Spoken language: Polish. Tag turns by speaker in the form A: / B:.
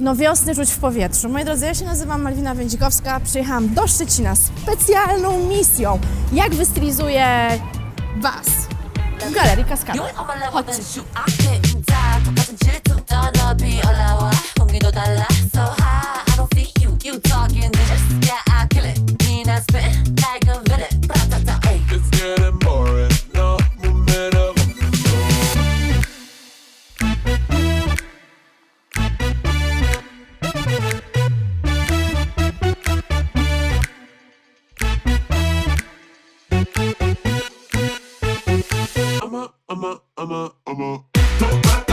A: no wiosny czuć w powietrzu. Moi drodzy, ja się nazywam Malwina Wędzikowska, przyjechałam do Szczecina z specjalną misją, jak wystylizuję Was w Galerii
B: Kaskada.
A: Chodźcie.
B: Talking, just yeah, I kill it. ama ama ama ama.